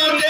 down there.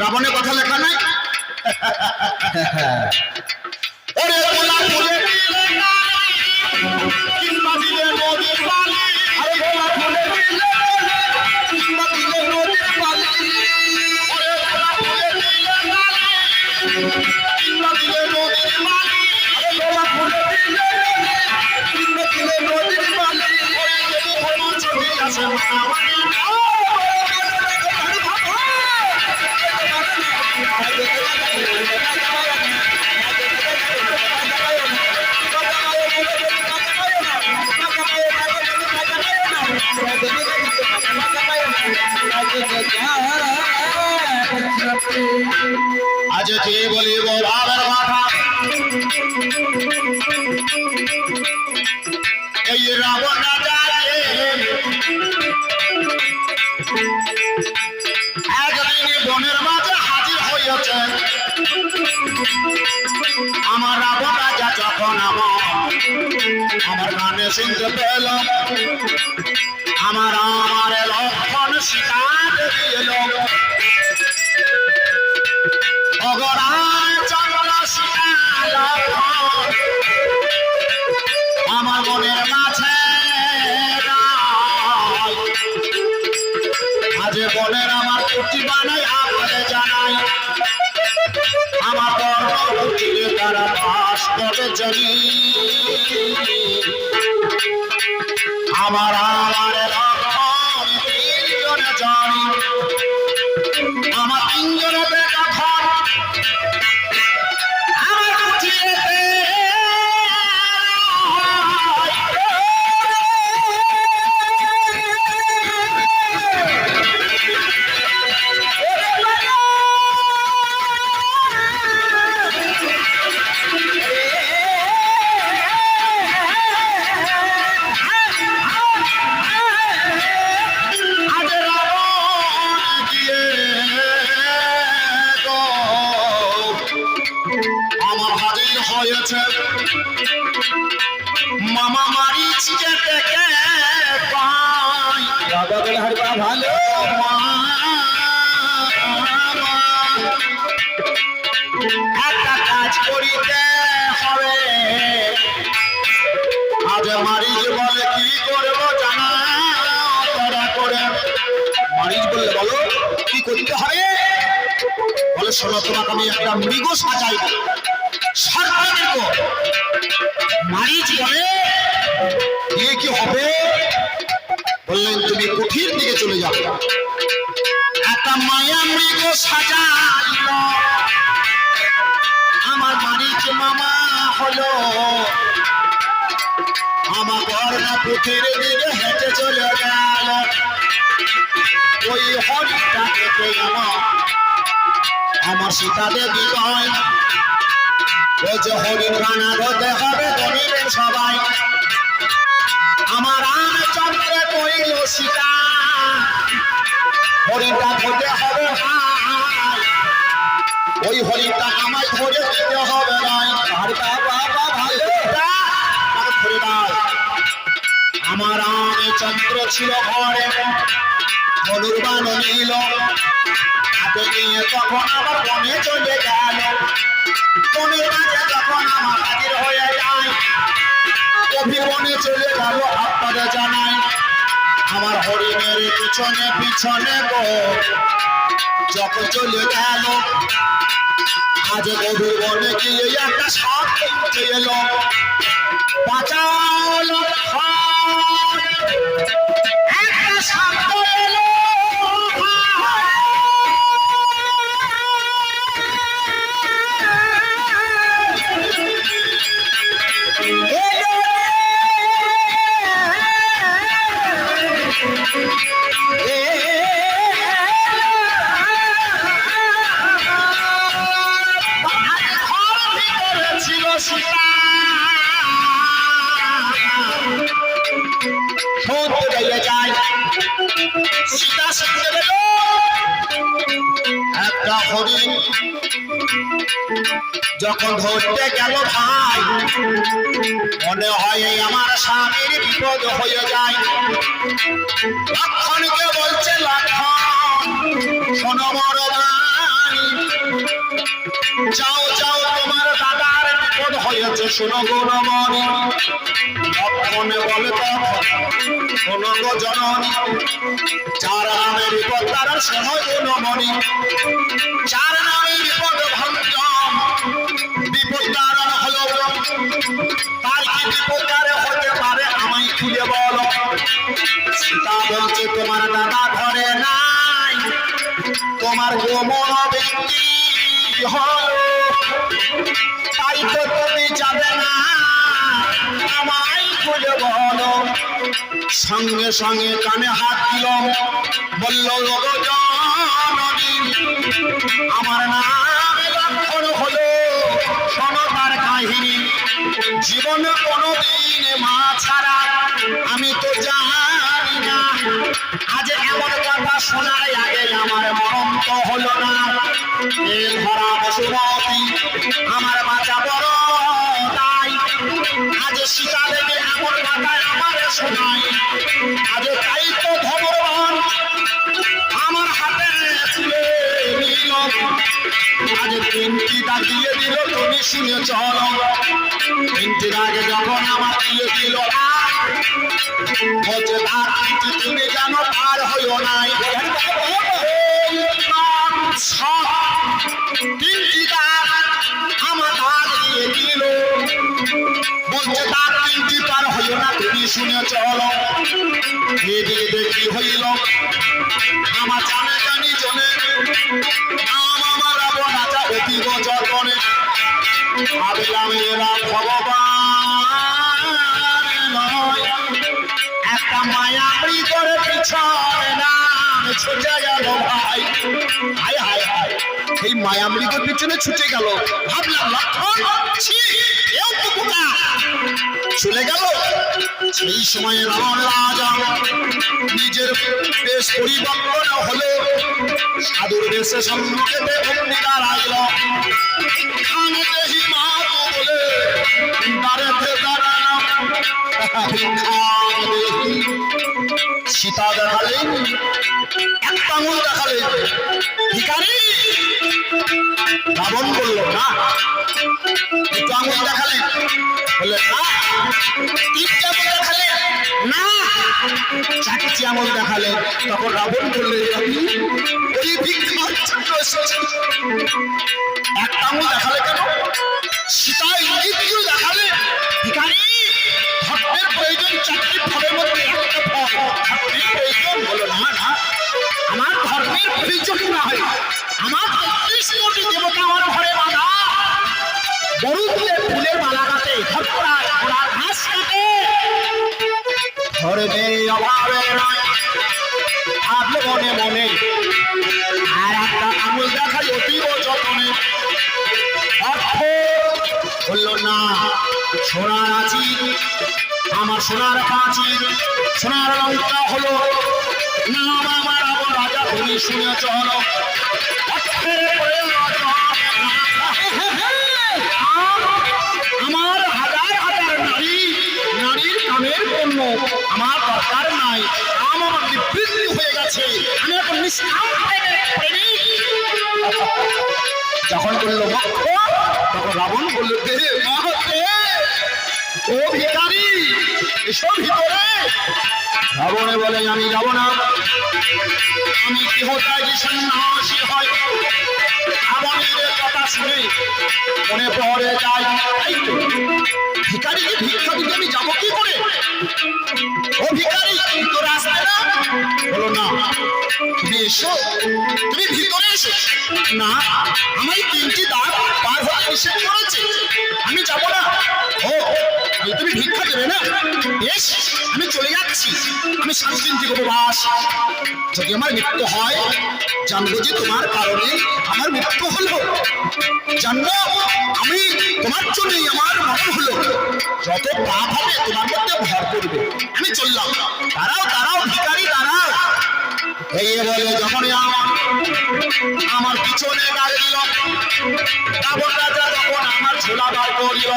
রাবণের কথা লেখা নাই? ওরে আমার গানে শুনতে পেল আমার আমার লক্ষণ শিকার শিকার আমার মনের মাঝে। আজ বনের আমার কুটি বানাই আপনারে জানাই বাস করে আমার আমার মামা মারিচকে দেখে পাই। ভালো। একটা কাজ করিতে হবে। আজ মারিচ বলে কি করব জানা তারা করে। মারিচ বললে বলো কি করতে হবে? বলে শোনো তোমাকে আমি একটা মৃগ সাজাইব। সর্বাধিক মারিচ দিয়ে কি হবে? বললেন তুমি কুঠির দিকে চলে যাও। একটা মায়া মৃগ সাজাইল। আমার মারিচ মামা হলো। আমার পুথির দিকে হেঁটে চলে গেল। ওই হরিটা দেখে আমার আমার সীতা দেবী কয় ওই যে হরিণ রানা হতে হবে ধরিবেন সবাই। আমার রামচন্দ্রে কইল সীতা। হরিণটা ধরতে হবে ওই হরিণটা আমায় ধরে দিতে হবে আর আমার রামচন্দ্র ছিল ঘরে। ধনুর্বাণ নিল। হাতে নিয়ে তখন আবার বনে চলে গেল, বনের মাঝে যখন আমার হাজির হয়ে যায়। অভিবনে চলে গেল আপনারা জানাই। আমার হরিণের পিছনে পিছনে গো যখন চলে গেল। আজ গভীর বনে গিয়ে একটা সাপ দেখতে এলো। লক্ষণ একটা সাপ এলো ধরতে গেল ভাই, মনে হয় আমার স্বামীর বিপদ হয়ে যায়। লক্ষণকে বলছে লক্ষণ শোনো বড় ভাই, যাও যাও, তোমার দাদার বিপদ হয়েছে, শোনো গুণমণি লক্ষণে বলে শোনো গো জননী চার নামে বিপদ তার শোনো গুণমণি চার নামে তার হতে পারে আমায় তোমার দাদা ঘরে নাই। তোমার তো যাবে না। আমায় সঙ্গে সঙ্গে কানে হাত দিল, বলল, "ওগো আমার নাম জীবনে কোনোদিন মা ছাড়া আমি তো জানি না। আজ এমন কথা শোনার আগে আমার মরণ তো হলো না। এ ধরা পশুমতি আমার বাঁচা বড় তাই। আজ সীতা দেবী এমন কথা আমার শোনাই আজ তাই তো ভগবান আমার হাতে নিল আজ তিনটি দিয়ে দিল তুমি শুনে চলো তিনটির আগে যখন আমার দিয়ে দিল তিনটি তুমি যেন পার হইও নাই তিনটি দাগ শুনে চলো এদিকে দেখি হইল। আমার জানে জানি জনে, নাম আমার রাবণ রাজা অতীব যতনে ভাবিলাম এরা ভগবান। একটা মায়া মৃগর পিছনে নাম ছুটে গেল হায় হায় হায়। এই মায়া মৃগর পিছনে ছুটে গেল। ভাবলাম লক্ষণ এও তো বোকা। চলে গেল? সেই সময় রাবণ রাজা নিজের বেশ পরিবর্তন হলো সাধুর বেশে সম্মুখে অগ্নি দাঁড়াইল। খানে দেহি মা বলে দাঁড়াতে দাঁড়ানো সীতা আঙুল দেখালেন ভিখারি, রাবণ বলল, না, একটু আঙুল দেখালেন বলে না তিনটে আঙুল দেখালেন আঙুল দেখালেন তখন রাবণ এসেছি। একটা আঙুল দেখালে কেন? সীতা দেখালে আমার আমার আমার ঘরে বাঁধা। বড় ফুলের মালা কাটে ধর্মরাজ ধর্মে অভাবে ভাবলো মনে মনে আর একটা আঙুল দেখাই অতীব যতনে অর্থ বলল না সোনার আছি আমার সোনার পাঁচি সোনার লঙ্কা হলো নাম আমার আবার রাজা তুমি শুনে চলো অর্থের আমার নিবৃত্তি হয়ে গেছে আমি এখন নিষ্কাম যখন বলল তখন রাবণ বলল দেহে মা? ও ভিখারি এসো ভিতরে। রাবণে বলে আমি যাব না। আমি গৃহত্যাগী সন্ন্যাসী হয় রাবণের কথা শুনে মনে পড়ে যায় এই তো, ভিখারিকে ভিক্ষা দিতে আমি যাব কি করে? ও ভিখারি তোর আসবে না? বলো না। তুমি এসো ভিতরে এসো। না আমি তিনটি দেবে না? বেশ আমি চলে যাচ্ছি। আমি সাত থেকে উপবাস যদি আমার মৃত্যু হয়, জানব যে তোমার কারণে আমার মৃত্যু হলো। জানব, আমি তোমার জন্যই আমার মরণ হলো। যত পাপ হবে, তোমার মধ্যে ভর করবে আমি চললাম। তারাও তারাও ভিকারি দাঁড়াও। এই বলে যখনই আমার আমার পিছনে দিল রাবণ রাজা তখন আমার ঝোলা বার করিল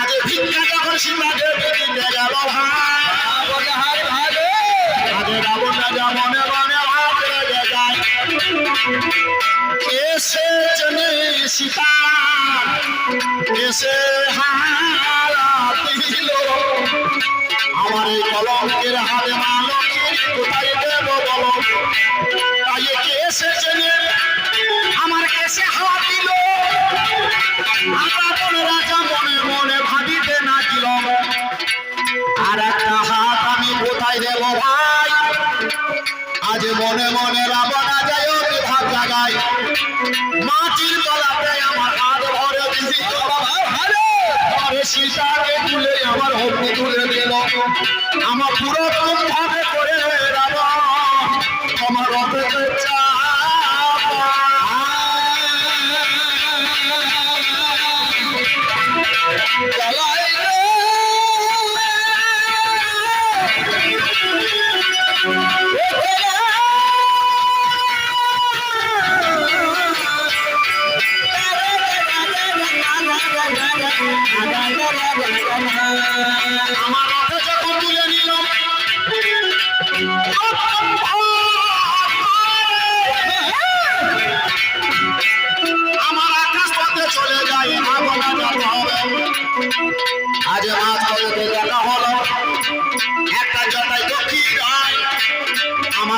আজ ভিক্ষা যখন সীতাকে দিতে গেল ভাই রাবণ রাজা মনে মনে ভাব রেগে যায় এসে জনে সীতা। এসে হারা দিল আমার এই কলঙ্কের হাতে মালকের কোথায় দেব বলো? আমার এসে হাওয়া দিল। রাজা মনে মনে না দিল আর একটা হাত আমি কোথায় দেব ভাই? আজ মনে মনে রাবণ রাজা জাগায় মাটির তলাতে আমার হাত ভরে আরে সীতাকে তুলে আমার হোক তুলে দিল। আমার পুরো ভাবে করে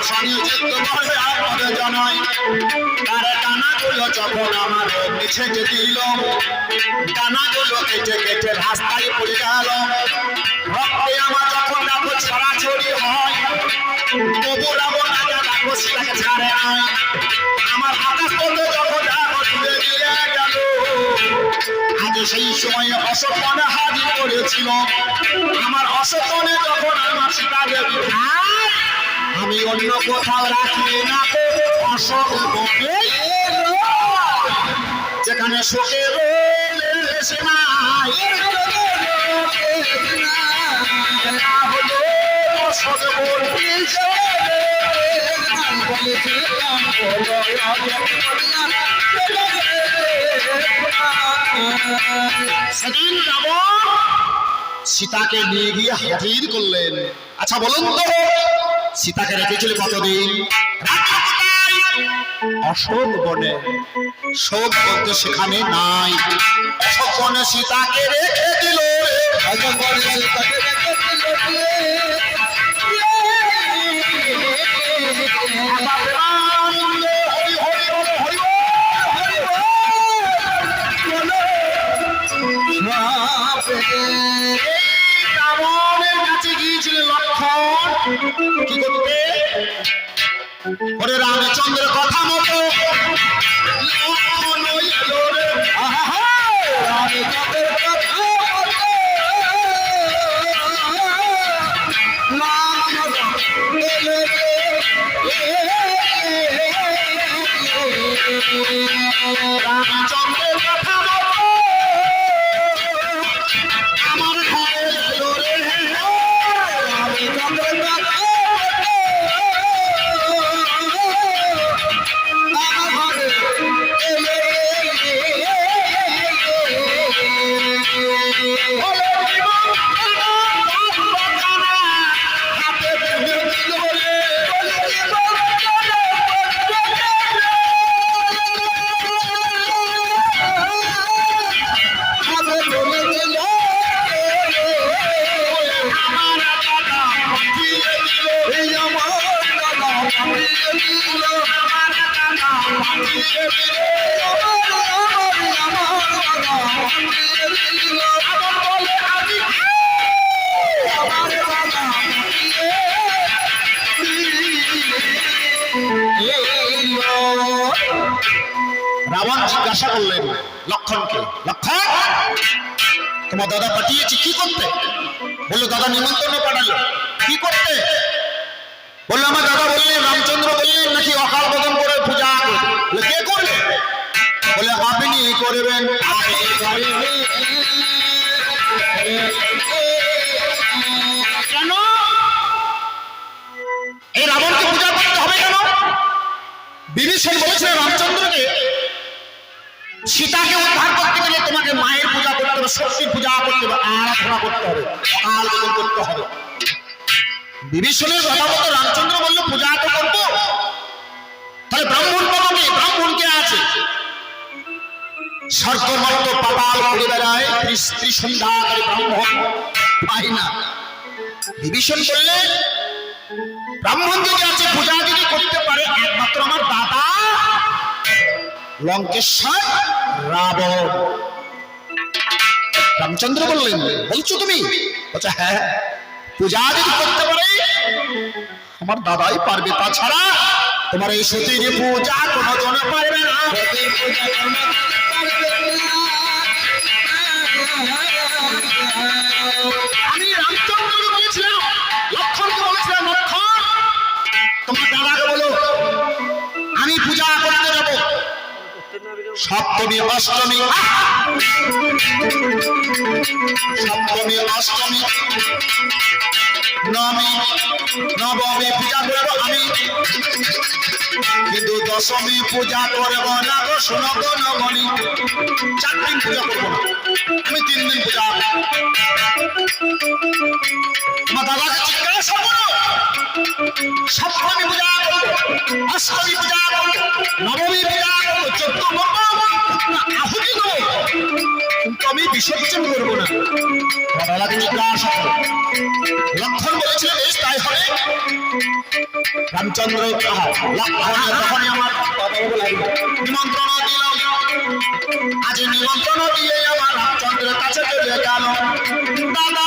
করে আপনাদের জানাই। তার টানাগুলো যখন আমার নিচে দিল, টানাগুলো কেটে কেটে রাস্তায় পড়ে গেল। রক্তে আমার যখন দেখো ছড়াছড়ি হয়, তবু আগে দেখো সেটাকে ছাড়ে আমার আকাশ পথে যখন তুলে দিয়ে সেই সময়ে অশোকনে হাজির করেছিল। আমার অশোকনে যখন আমার সীতা দেবী আমি অন্য কোথাও রাখি না যেখানে শোকের সীতাকে নিয়ে গিয়ে হাজির করলেন। আচ্ছা বলুন তো সীতাকে রেখেছিল কতদিন? অশোক বনে। শোক বলতে সেখানে নাই। অশোক বনে সীতাকে রেখে দিল হরি কি করতে ওরে রামচন্দ্র কথা মতো। লক্ষণ রাবণ জিজ্ঞাসা করলেন লক্ষণকে লক্ষণ? তোমার দাদা পাঠিয়েছি, কি করতে? বলল, দাদা নিমন্ত্রণ পাঠালো। কি করতে? বলল, আমার দাদা বললেন, রামচন্দ্র বললেন, নাকি অকাল বোধন করে পূজা কে করবে? বলে আপনি করবেন। বিভীষণ বলেছিলেন রামচন্দ্রকে, সীতাকে উদ্ধার করতে গেলে তোমাকে মায়ের পূজা করতে হবে শক্তির পূজা করতে হবে, আরাধনা করতে হবে কাল করতে হবে। বিভীষণের কথা মতো রামচন্দ্র বলল, পূজা তো করব। তাহলে ব্রাহ্মণ পাবো কি? ব্রাহ্মণ কে আছে? স্বর্গমত্ত পাতাল ঘুরে বেড়ায় স্ত্রী সন্ধ্যাকারী ব্রাহ্মণ। পাই না। বিভীষণ বললেন, ব্রাহ্মণ যদি আছে, পূজা যদি করতে লঙ্কেশ্বর রাবণ। রামচন্দ্র বললেন, বলছো তুমি? বলছে হ্যাঁ পূজা যদি করতে পারে, আমার দাদাই পারবে। তাছাড়া তোমার এই সতীর পূজা কোনো জন পারবে না। আমি রামচন্দ্রকে সপ্তমী অষ্টমী। সপ্তমী অষ্টমী। নবমী নবমী পূজা করব আমি। কিন্তু দশমী পূজা করব না গো, শোনো গো নবমী। চার দিন পূজা করব না। আমি তিন দিন পূজা করব। আমার দাদাকে জিজ্ঞাসা করো। সপ্তমী পূজা অষ্টমী পূজা নবমী পূজা চোদ্দ আহুতি দেবো কিন্তু আমি বিসর্জন করব না। আমার জিজ্ঞাসা লক্ষণ বলেছিলেন বেশ তাই হবে। রামচন্দ্র আহা, তখনই আমার নিমন্ত্রণ দিলাম আজ নিমন্ত্রণ দিয়ে আমার রামচন্দ্রের কাছে চলে গেল। দাদা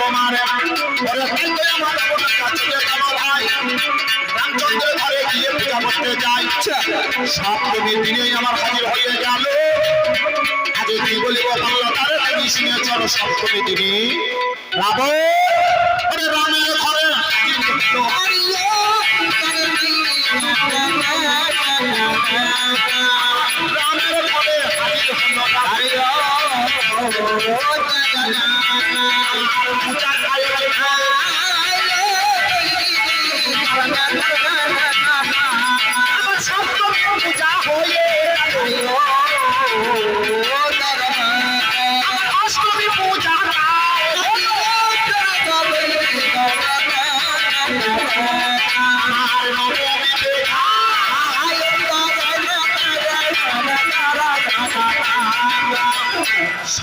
তোমার। রামচন্দ্রের ঘরে গিয়ে পূজা করতে যাই। সপ্তমী দিনেই আমার হাজির হয়ে গেল। আজ কি বলিব বাংলা তারে? তুমি শুনে চলো সপ্তমী দিনে রাবণ রামের ঘরে। রামের ঘরে। আমার সব পূজা হয়ে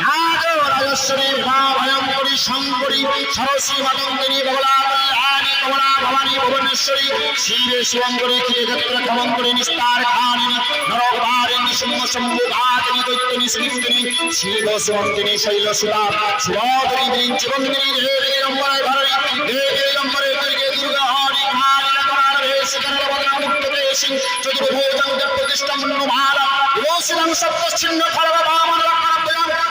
রাজস্বরী মহাভয়ঙ্করী, শঙ্করী সরস্বী মাতঙ্গিনী বগলা কল্যাণী কমলা ভবানী, ভুবনেশ্বরী, শিবে শিবঙ্করী ক্ষীরক্ষেত্র ক্ষমঙ্করী নিস্তার খানিনী নরকারিণী সিংহ শম্ভু ঘাতিনী দৈত্যনী শ্রীকৃষ্ণী শিব শিবঙ্কিনী শৈল সুতা শিবগিনী বিঞ্চিবঙ্কিনী দেবী নম্বরে ধরণী দেবী নম্বরে দুর্গে দুর্গা হরি কালী নকরার করল বদনা মুক্ত বেশিং চতুর্ভুজং খড়গ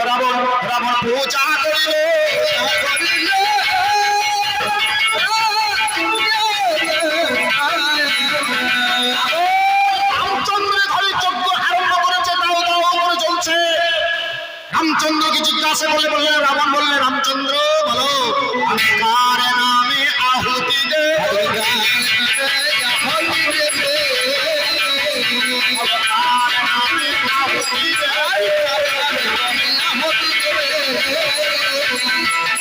রাবণ রাবণ পূজা করিল রামচন্দ্রকে জিজ্ঞাসা করলে বললে রাবণ বললে রামচন্দ্র বলো আমি কার নামে আহুতি দে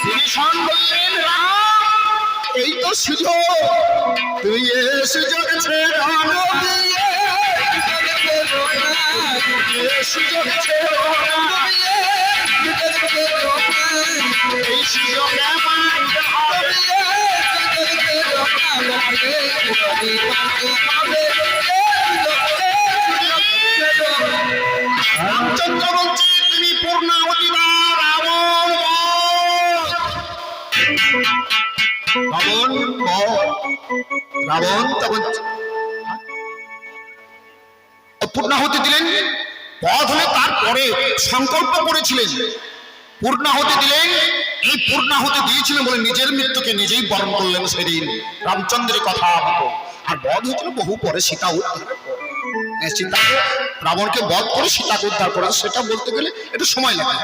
ভীষণ বললেন এই তো সুযোগ। তুই এ সুযোগ সুযোগ এই সুযোগে মানতে রামচন্দ্র বলছে তুমি পূর্ণাবতী রাবণ পূর্ণাহতি দিলেন। পথ হলে তারপরে সংকল্প করেছিলেন। পূর্ণাহতি দিলেন। এই পূর্ণাহতি দিয়েছিলেন বলে নিজের মৃত্যুকে নিজেই বরণ করলেন সেদিন। রামচন্দ্রের কথা আর বধ হয়েছিল বহু পরে সীতা হ্যাঁ, সীতাকে রাবণকে বধ করে সীতাকে উদ্ধার করে সেটা বলতে গেলে একটু সময় লাগে।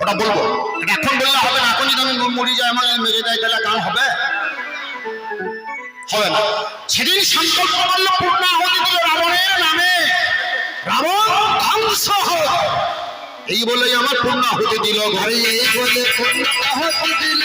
ওটা বলব। এখন বললে হবে না। এখন যদি আমি মরি যায় আমার মেরে দেয় তাহলে গান হবে? হবে না। সেদিন সংকল্প করল পূর্ণাহতি দিল রাবণের নামে। রাবণ ধ্বংস হোক এই বলেই আমার পূর্ণাহুতি দিল ঘরে। এই বলে পূর্ণাহতি দিল।